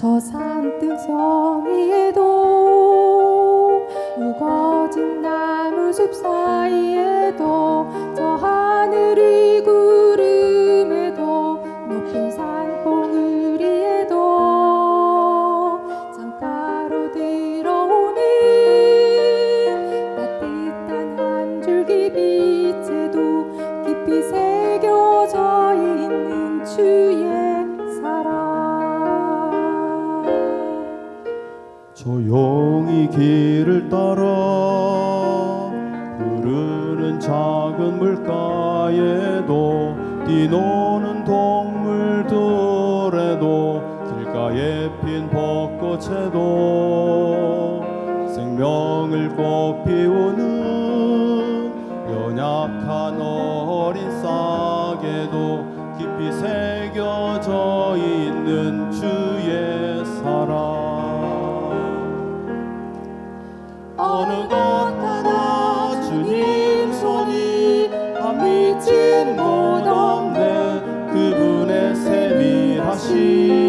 저 산등성 위에도 우거진 나무 숲 사이에도 길을 따라 흐르는 작은 물가에도 뛰노는 동물들에도 길가에 핀 벚꽃에도 생명을 꽃피우는 연약한 어린 싹에도 깊이 새겨져 있는 주의 어느 것 하나 주님 손이 미친 못 없네 그분의 세밀하신